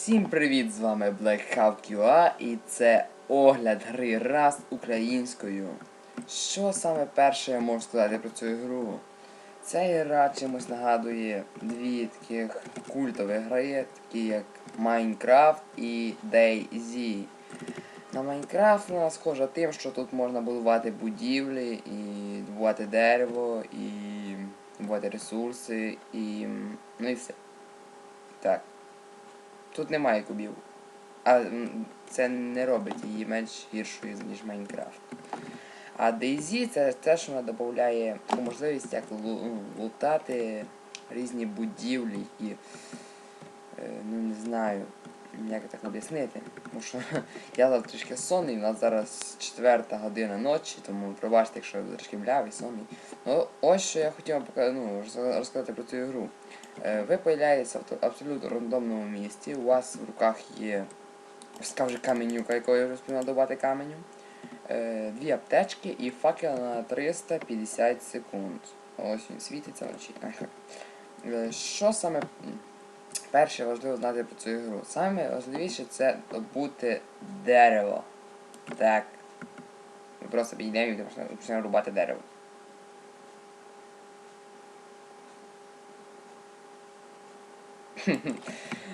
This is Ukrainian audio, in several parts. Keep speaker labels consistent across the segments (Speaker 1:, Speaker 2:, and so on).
Speaker 1: Всім привіт! З вами Blackout QA і це огляд гри Rust українською. Що саме перше я можу сказати про цю гру? Ця гра чимось нагадує дві таких культові гри, такі як Minecraft і DayZ. На Майнкрафт вона схожа тим, що тут можна будувати будівлі і добувати дерево, і добувати ресурси, і. ну і все. Так. Тут немає кубів. А це не робить її менш гіршою, ніж Майнкрафт. А DayZ це те, що вона додає можливість як лу- лутати різні будівлі і. е, Ну не знаю, як так об'яснити. Тому що я зараз трішки сонний, у нас зараз четверта година ночі, тому пробачте, якщо я трішки млявий, сонний. Ну, ось що я хотів ну, розказати про цю ігру. Е, Ви появляєтеся в абсолютно рандомному місці. У вас в руках є вже каменюка, якою розповідав добувати каменю. Е, Дві аптечки і факел на 350 секунд. Ось він світиться вночі. Е, Що саме перше важливо знати про цю ігру? Саме важливіше це добути дерево. Так. Ми просто підійдемо і почнемо- рубати дерево.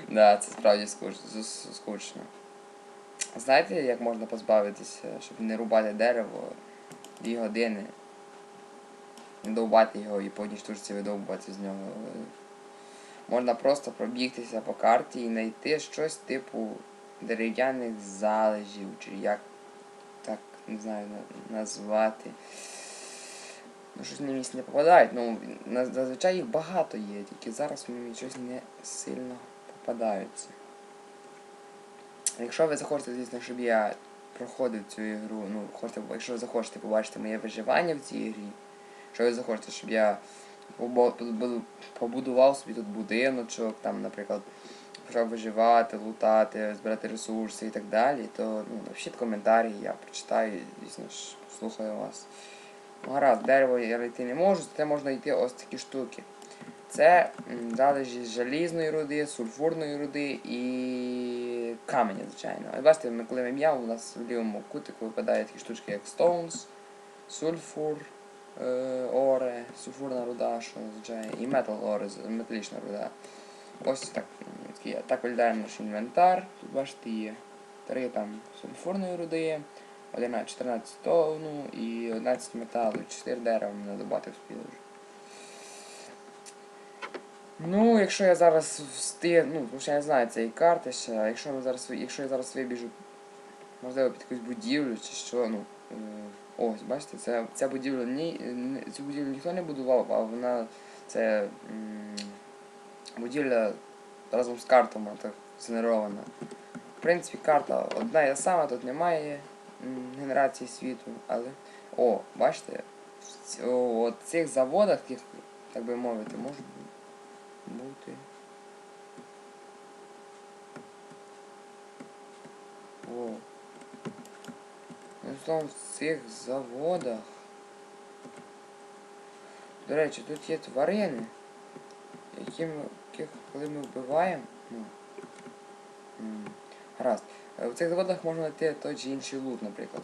Speaker 1: Да, це справді скучно. Знаєте, як можна позбавитися, щоб не рубати дерево дві години, не довбати його і по одній штучці видовбувати з нього. Можна просто пробігтися по карті і знайти щось типу дерев'яних залежів, чи як так не знаю назвати. Ну, щось місць не попадають. Ну, зазвичай їх багато є, тільки зараз мені щось не сильно попадаються. Якщо ви захочете, звісно, щоб я проходив цю ігру, ну, хочете, якщо ви захочете побачити моє виживання в цій грі, якщо ви захочете, щоб я побудував собі тут будиночок, там, наприклад, почав виживати, лутати, збирати ресурси і так далі, то ну, напишіть коментарі, я прочитаю, звісно ж, слухаю вас. Ну, гаразд, дерево я знайти не можу, зате можна йти ось такі штуки. Це залежі залізної руди, сульфурної руди і каменя, звичайно. А бачите, ми коли ми м'яв, у нас в лівому кутику випадають такі штучки, як stones, сульфур, оре, сульфурна руда, що звичайно, і метал оре, металічна руда. Ось так, так виглядає наш інвентар. Тут бачите, є три там сульфурної руди. 11, 14 стону і 11 металу, 4 дерева мене добати вже. Ну, якщо я зараз встиг, ну, тому що я не знаю цієї карти ще, якщо, ми зараз, якщо я зараз вибіжу, можливо, під якусь будівлю чи що, ну, е, ось, бачите, це, ця будівля, ні, цю будівлю ніхто не будував, а вона, це будівля разом з картами так згенерована. В принципі, карта одна і сама, тут немає генерації світу, але. О, бачите, в цих заводах, так би мовити, можуть бути. О. Словом, в цих заводах. До речі, тут є тварини, які ми, яких, коли ми вбиваємо, ну. Е, В цих заводах можна знайти той чи інший лут, наприклад.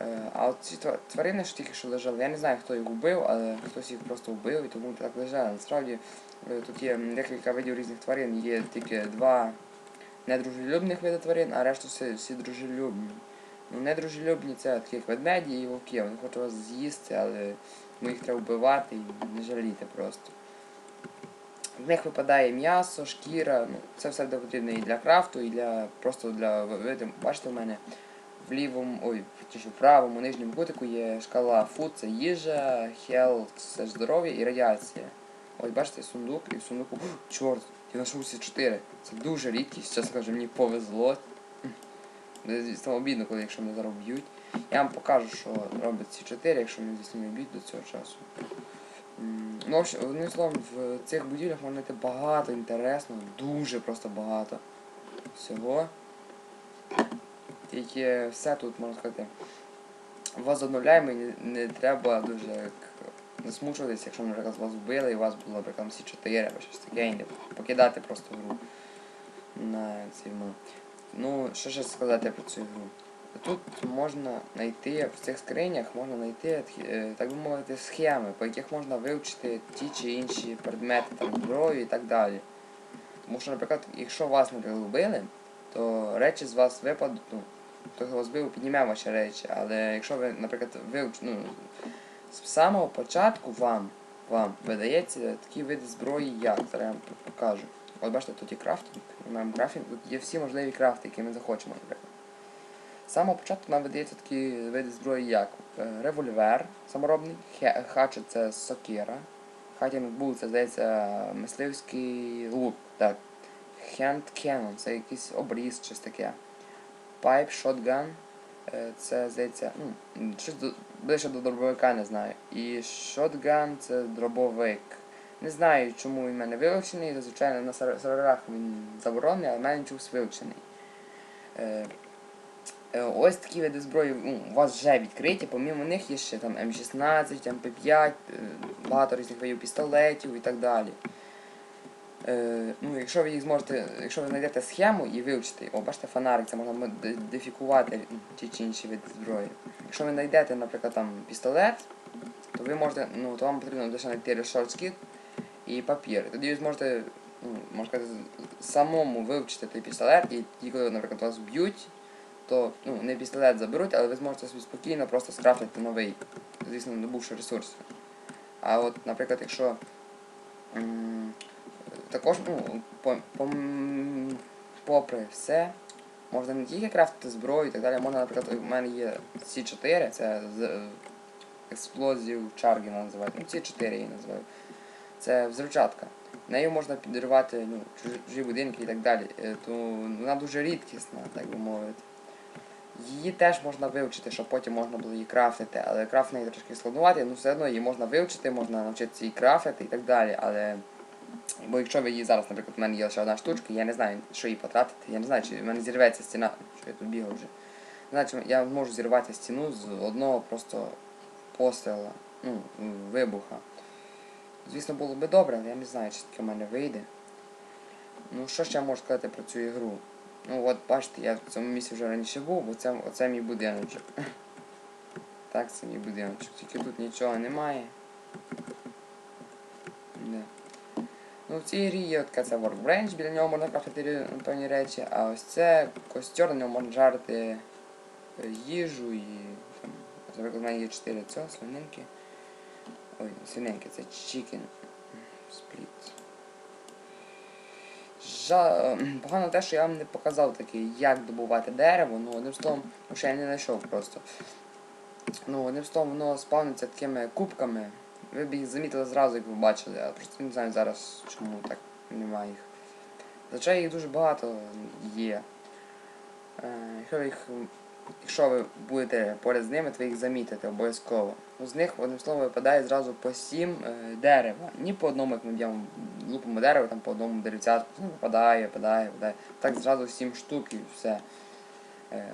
Speaker 1: Е, А от ці тва- тварини, що тільки що лежали, я не знаю, хто їх вбив, але хтось їх просто вбив і тому так лежали. Насправді е, тут є декілька видів різних тварин, є тільки два недружелюбних види тварин, а решту всі, всі дружелюбні. Ну, недружелюбні це такі як і вовки, вони хочуть вас з'їсти, але ну, їх треба вбивати і не жаліти просто. В них випадає м'ясо, шкіра, ну, це все буде потрібно і для крафту, і для просто для виду. Бачите, в мене в лівому, ой, в правому нижньому кутику є шкала food, це їжа, health, це здоров'я і радіація. Ось бачите, сундук, і в сундуку. Чорт, я знайшов всі чотири. Це дуже рідкість, чесно кажу, мені повезло. Звісно, обідно, коли якщо мене зараз б'ють. Я вам покажу, що робить ці чотири, якщо мене звісно не б'ють до цього часу. Ну, одним словом, в цих будівлях можна знайти багато інтересного, дуже просто багато всього. Тільки все тут можна сказати. Возобновляємо і не, треба дуже як, засмучуватися, якщо, наприклад, вас вбили і у вас було, наприклад, всі чотири або щось таке, покидати просто гру. на цьому. Ну, що ще сказати про цю гру? Тут можна знайти в цих скринях можна знайти, е, так би мовити, схеми, по яких можна вивчити ті чи інші предмети, там, зброю і так далі. Тому що, наприклад, якщо вас наприклад, вбили, то речі з вас випадуть, ну, хто вас вбив, підніме ваші речі. Але якщо ви, наприклад, вивч... ну, з самого початку вам, вам видається такі види зброї, як зараз я вам покажу. От бачите, тут є крафтинг, ми маємо крафтинг, тут є всі можливі крафти, які ми захочемо, наприклад. З самого початку нам видається такі види зброї, як е, револьвер саморобний, хачет це сокира, хатінг бул це здається мисливський лук, так. Hand cannon це якийсь обріз, щось таке. Pipe shotgun е, це здається, ну, щось ближче до дробовика не знаю. І shotgun це дробовик. Не знаю, чому він в мене вивчений. Звичайно, на серверах він заборонений, але в мене чомусь вивчений. Е, е, ось такі види зброї ну, у вас вже відкриті, помимо них є ще там М16, МП5, е, багато різних видів пістолетів і так далі. Е, ну, якщо ви їх зможете, якщо ви знайдете схему і вивчите, о, бачите, фонарик, це можна модифікувати ті чи інші види зброї. Якщо ви знайдете, наприклад, там пістолет, то ви можете, ну, то вам потрібно лише знайти ресурс-кіт і папір. Тоді ви зможете, ну, можна сказати, самому вивчити той пістолет, і тоді, коли, наприклад, вас б'ють, то ну, не пістолет заберуть, але ви зможете собі спокійно просто скрафтити новий, звісно, добувши ресурси. А от, наприклад, якщо також, ну, по, по, попри все, можна не тільки крафтити зброю і так далі, можна, наприклад, у мене є С4, це з, е, експлозів Чаргі називають. Ну, С4 я її називаю. Це взривчатка. Нею можна підривати ну, чужі, будинки і так далі. Е, То вона дуже рідкісна, так би мовити. Її теж можна вивчити, щоб потім можна було її крафтити, але крафт неї трошки складнувати, ну все одно її можна вивчити, можна навчитися її крафтити і так далі. Але бо якщо ви її зараз, наприклад, у мене є лише одна штучка, я не знаю, що її потратити, я не знаю, чи в мене зірветься стіна, що я тут бігав вже. Чи я можу зірвати стіну з одного просто постріла, ну, вибуха. Звісно, було би добре, але я не знаю, чи таке в мене вийде. Ну, що ще я можу сказати про цю ігру? Ну от бачите, я в цьому місці вже раніше був, бо це, оце мій будиночок. Так, це мій будиночок. Тільки тут нічого немає. Да. Ну в цій грі є така це workbench, біля нього можна крафтити рі- певні речі, а ось це костер, на ньому можна жарити е, їжу і там, наприклад, в мене є 4 цього, свининки. Ой, не свининки, це chicken split. Жа... ем, Погано те, що я вам не показав таки, як добувати дерево, ну одним словом, тому що я не знайшов просто. Ну, одним словом, воно спавниться такими кубками. Ви б їх замітили зразу, як ви бачили, а просто не знаю зараз, чому так немає їх. Зазвичай їх дуже багато є. Е, якщо, їх, якщо ви будете поряд з ними, то ви їх замітите обов'язково. Ну, з них, одним словом, випадає зразу по сім е, дерева. Ні по одному, як ми б'ємо лупимо дерево, там по одному деревця ну, випадає, випадає, випадає. Так зразу сім штук і все. Е,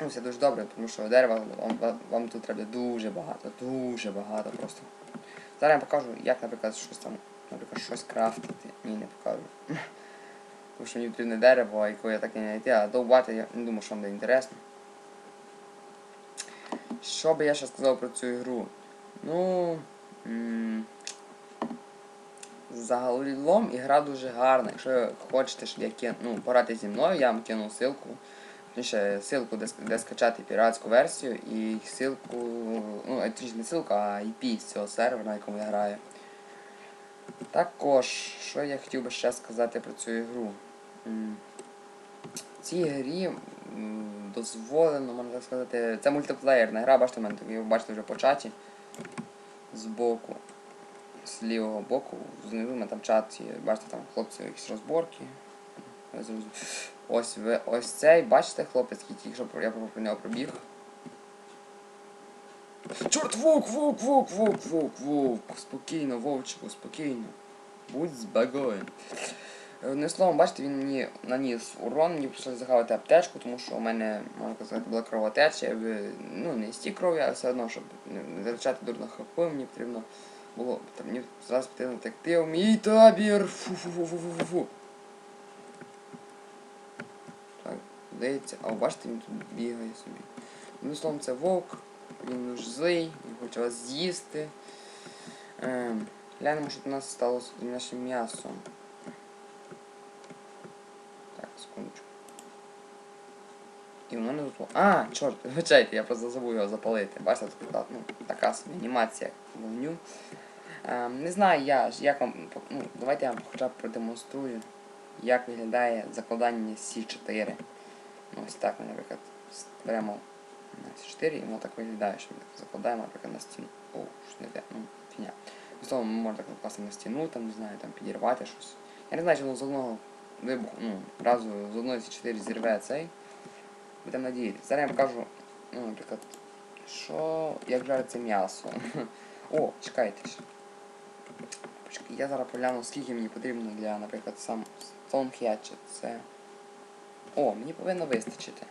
Speaker 1: ну, все дуже добре, тому що дерева вам, вам, тут треба дуже багато, дуже багато просто. Зараз я покажу, як, наприклад, щось там, наприклад, щось крафтити. Ні, не покажу. Тому що мені потрібне дерево, якого я так і не знайти, а довбати я не думаю, що вам буде інтересно. Що би я ще сказав про цю ігру? Ну. м, Загалом ігра дуже гарна. Якщо ви хочете, щоб я кину, ну, пограти зі мною, я вам кину ссылку. Точніше, ссылку, де, ск- де скачати піратську версію, і ссылку, ну, а, точніше не ссылку, а IP з цього сервера, на якому я граю. Також, що я хотів би ще сказати про цю ігру. М, В цій грі м, дозволено, можна так сказати, це мультиплеєрна гра, бачите, в мене ви бачите вже по чаті. Збоку. З лівого боку, знизу мене там чат, є, бачите, там хлопці якісь розборки. Ось ви ось цей, бачите, хлопець, тільки що я про нього пробіг. Чорт, вовк, вовк, вовк, вовк, вовк, вовк. Спокійно, вовчику, спокійно. Будь збагоєн. Одним словом, бачите, він мені наніс урон, мені прийшлося захавати аптечку, тому що у мене, можна сказати, була кровотеча, ну, не стік крові, а все одно, щоб не- затрачати дурно хп, мені потрібно було, там, мені зараз потрібно втекти в мій табір. Фу-фу-фу-фу-фу-фу. злиться. А бачите, він тут бігає собі. Ну, словом, це вовк, він дуже злий, він хоче вас з'їсти. Ем, глянемо, що у нас сталося з нашим м'ясом. Так, секундочку. Тут. А, чорт, вибачайте, я просто забув його запалити. Бачите, тут ну, така собі анімація вогню. Ем, не знаю я, як вам. Ну, давайте я вам хоча б продемонструю, як виглядає закладання С4. Ну, ось так ми, наприклад, беремо на С4 і воно так виглядає, що ми так закладаємо, наприклад, на стіну. О, що не те, ну, фіня. Словом, можемо так накласти на стіну, там, не знаю, там підірвати щось. Я не знаю, воно з одного вибуху, ну, разу з одної С4 зірве цей. Будемо надіятися. Зараз я покажу, ну, наприклад, що, як жариться м'ясо. О, чекайте ж. Я зараз погляну, скільки мені потрібно для, наприклад, сам Stone Це. О, мені повинно вистачити.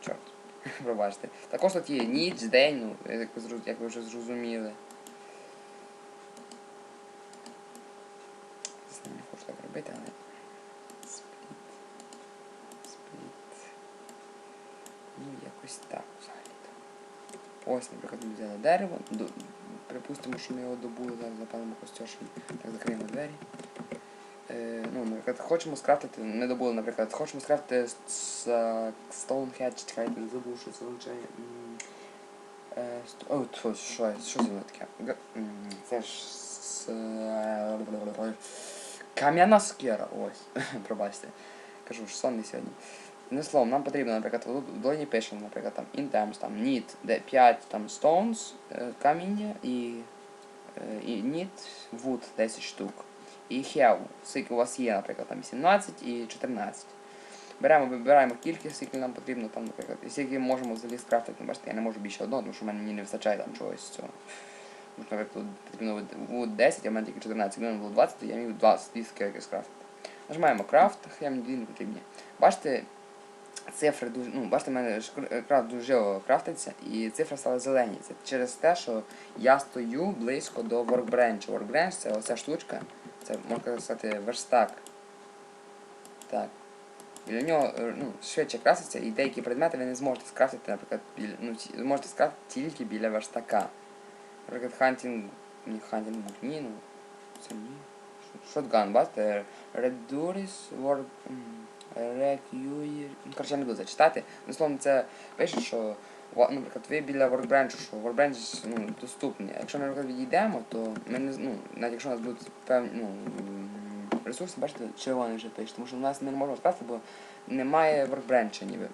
Speaker 1: Чорт. Пробачте. Також тут є ніч, день, ну, як ви, вже зрозуміли. Не хочу так робити, але. Ось, наприклад, ми взяли дерево. Припустимо, що ми його добули, зараз запалимо костюшем. Так, закриємо двері. Е, ну, наприклад, хочемо скрафтити, не добули, наприклад, хочемо скрафтити Stonehead, чекайте, не забув, що це означає. Е, О, тьфу, що, що це таке? Це ж е, кам'яна скера, ось, пробачте. Кажу, що сонний сьогодні. Не словом, нам потрібно, наприклад, в долині пишемо, наприклад, там in terms, там need, де 5 там stones, е, каміння і, е, і need wood 10 штук. І have, скільки у вас є, наприклад, там 18 і 14. Беремо, вибираємо кількість, скільки нам потрібно, там, наприклад, і скільки можемо взагалі скрафтити. Ну, Бачите, я не можу більше одного, тому що в мені не вистачає там чогось цього. Наприклад, потрібно wood 10, а в мене тільки 14. Якби було 20, то я міг 20 скільки скрафтити. Нажимаємо крафт, хай мені дві не потрібні. Бачите, цифри дуже. Ну, бачите, в мене ж крафт дуже крафтиться, і цифри стали зелені. Це через те, що я стою близько до Workbench. Workbench це оця штучка, це можна сказати верстак. Так. Біля нього е, ну, швидше краситься, і деякі предмети ви не зможете скрафтити, наприклад, біля, ну, зможете скрафтити тільки біля верстака. Наприклад, хантінг. Ні, хантінг ні, ну. Це ні. Шотган, бачите? Reduris work. Require... Ну, коротше, я не буду зачитати. Ну, словом, це пише, що наприклад, ви біля Workbench, що Workbench ну, доступний. Якщо ми, наприклад, відійдемо, то ми не ну, навіть якщо у нас будуть певні ну, ресурси, бачите, червоний вже пише, тому що в нас ми не можемо скрафтити, бо немає Workbench ніби.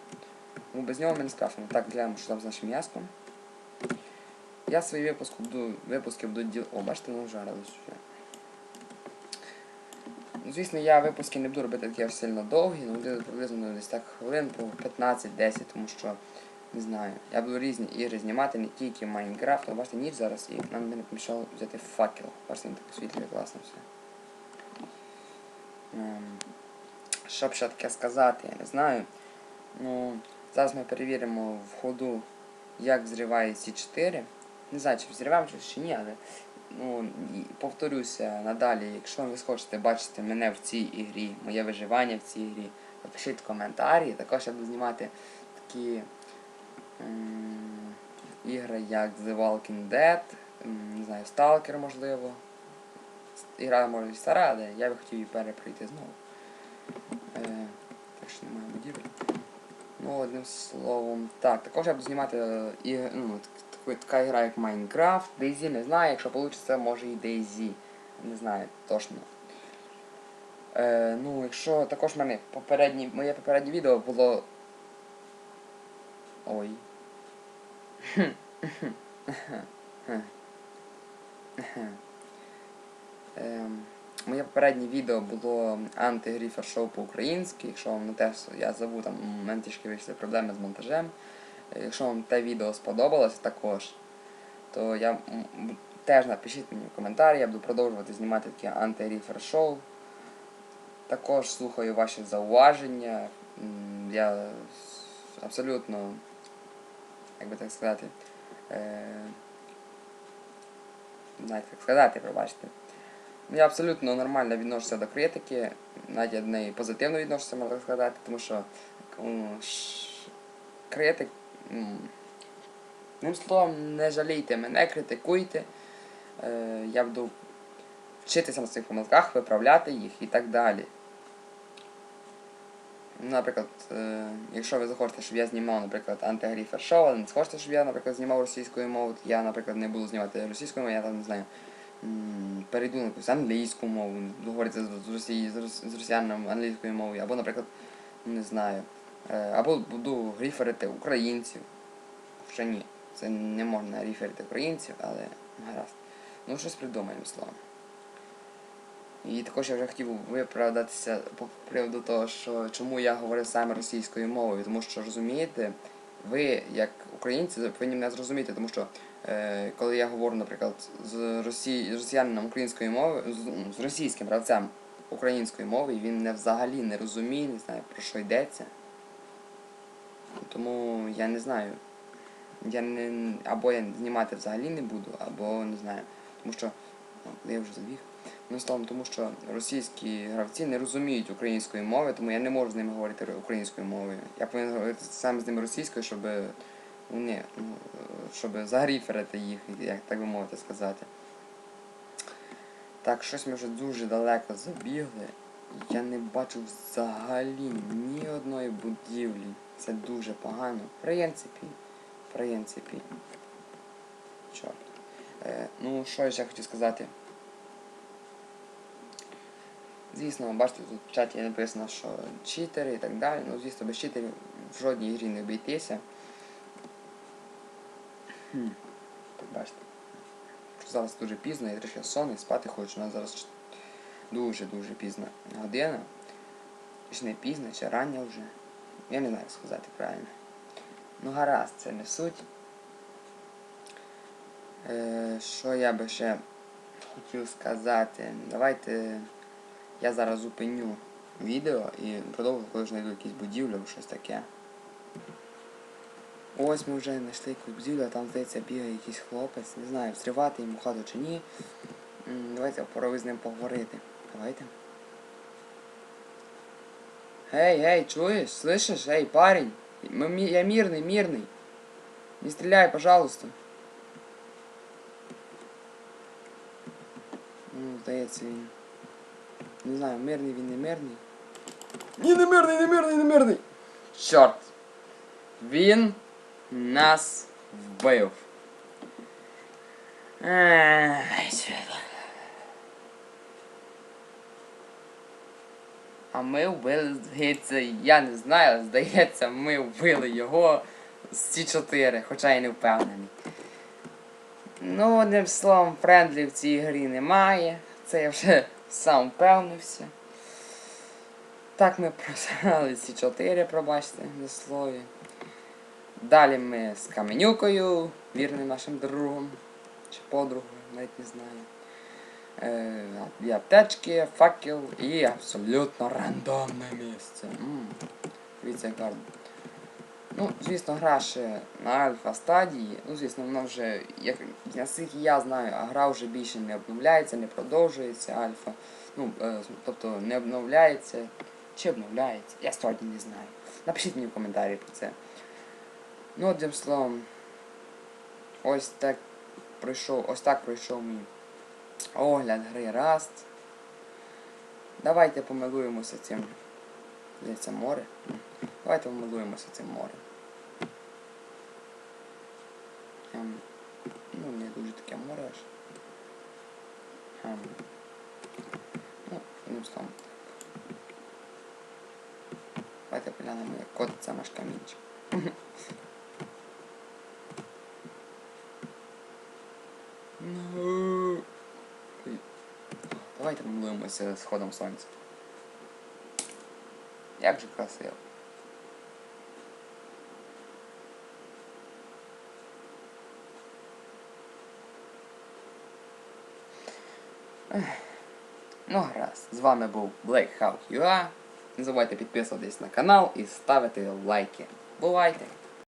Speaker 1: Ну, без нього ми не скрафтимо. Так, глянемо, що там з нашим м'яском. Я свої випуски буду, випуски буду діл... О, бачите, вжарилось вже. Ну, звісно, я випуски не буду робити такі сильно довгі, ну буде приблизно десь так хвилин по 15-10, тому що не знаю. Я буду різні ігри знімати, не тільки Майнкрафт, а бачите, ніч зараз і нам не помішало взяти факел. Бачите, він так освітлює класно все. Ем, що б ще таке сказати, я не знаю. Ну, зараз ми перевіримо в ходу, як взриває ці 4. Не знаю, чи взриваємо чи ні, але ну, повторюся надалі, якщо ви хочете бачити мене в цій ігрі, моє виживання в цій грі, напишіть коментарі. Також я буду знімати такі м, ігри, як The Walking Dead, м, не знаю, Stalker, можливо. Ігра може стара, але я би хотів її перепройти знову. Е, так що немає будівель. Ну, одним словом, так, також я буду знімати е, і, ну, так- така гра, як Minecraft, DayZ, не знаю, якщо вийде, може і DayZ. Не знаю, точно. Е, ну, якщо також в мене попередні, моє попереднє відео було. Ой. Ем, Моє попереднє відео було антигріфер шоу по-українськи. Якщо вам не те, я забув, там у мене трішки вийшли проблеми з монтажем. Якщо вам те відео сподобалось також, то я теж напишіть мені в коментарі, я буду продовжувати знімати такі антигріфер шоу. Також слухаю ваші зауваження. Я абсолютно, як би так сказати, е, не як сказати, пробачте. Я абсолютно нормально відношуся до критики, навіть я до неї позитивно відношуся, можна так сказати, тому що критик. М, Одним словом, не жалійте мене, критикуйте. Е, я буду вчитися на своїх помилках, виправляти їх і так далі. Наприклад, е, якщо ви захочете, щоб я знімав, наприклад, антигріфер шоу, але не захочете, щоб я, наприклад, знімав російською мовою, я, наприклад, не буду знімати російською мовою, я там не знаю. Перейду на якусь англійську мову, договоритися з, з, з, з росіянами англійською мовою, або, наприклад, не знаю. Е, Або буду гріферити українців. Хоча ні, це не можна гріферити українців, але гаразд. Ну, щось придумаємо словом. І також я вже хотів виправдатися по приводу того, що чому я говорю саме російською мовою, тому що розумієте, ви, як українці, повинні мене зрозуміти, тому що е, коли я говорю, наприклад, з Росії, з росіянином української мови, з, з російським гравцем української мови, він не взагалі не розуміє, не знає про що йдеться. Тому я не знаю. Я не або я знімати взагалі не буду, або не знаю. Тому що. О, я вже забіг. Ну, словом, тому що російські гравці не розуміють української мови, тому я не можу з ними говорити українською мовою. Я повинен говорити саме з ними російською, щоб вони, ну, щоб загріферити їх, як так би мовити сказати. Так, щось ми вже дуже далеко забігли. Я не бачу взагалі ні одної будівлі. Це дуже погано. В принципі, в принципі. Чорт. Е, ну, що ще хотів сказати. Звісно, бачите, тут в чаті написано, що читери і так далі. Ну, звісно, без читерів в жодній грі не обійтися. Хм. Так бачите. Зараз дуже пізно, я трішки сонний, спати хочу. У нас зараз дуже-дуже пізна година. Чи не пізно, чи рання вже. Я не знаю, як сказати правильно. Ну гаразд, це не суть. Е, що я би ще хотів сказати? Давайте я зараз зупиню відео і продовжу, коли знайду якісь будівлі або щось таке. Ось ми вже знайшли якусь будівлю, а там, здається, бігає якийсь хлопець. Не знаю, всривати йому хату чи ні. Давайте попробуй з ним поговорити. Давайте. Эй, эй, чуешь? Слышишь? Эй, парень! Мы ми- Я мирный, мирный. Не стреляй, пожалуйста. Ну, здається, він. Не знаю, мирний він не мирний. Ні, не мирний, не мирний, не мирний. Чорт. Він нас вбив. Ай, свято. А ми вбили, здається, я не знаю, але здається, ми вбили його з ці 4 хоча я не впевнений. Ну, одним словом, френдлі в цій грі немає. Це я вже сам впевнився. Так ми просрали ці 4, пробачте, на слові. Далі ми з Каменюкою, вірним нашим другом. Чи подругою, навіть не знаю. Е, дві аптечки, факел і абсолютно рандомне місце. Дивіться, гарно. Ну, звісно, гра ще на альфа стадії. Ну, звісно, вона вже, як наскільки я знаю, а гра вже більше не обновляється, не продовжується альфа. Ну, е, тобто не обновляється. Чи обновляється? Я сьогодні не знаю. Напишіть мені в коментарі про це. Ну, одним словом, ось так пройшов, ось так пройшов мій огляд гри Rust. Давайте помилуємося цим. Здається, море. Давайте помилуємося цим морем. Ем, ну, не дуже таке море аж. Ем, ну, одним словом. Давайте поглянемо, як котиться наш камінчик. Ну, ой. Помилуємося сходом сонця. Як же красиво. Ну гаразд, з вами був BlackHawk.ua. Не забувайте підписуватись на канал і ставити лайки. Бувайте!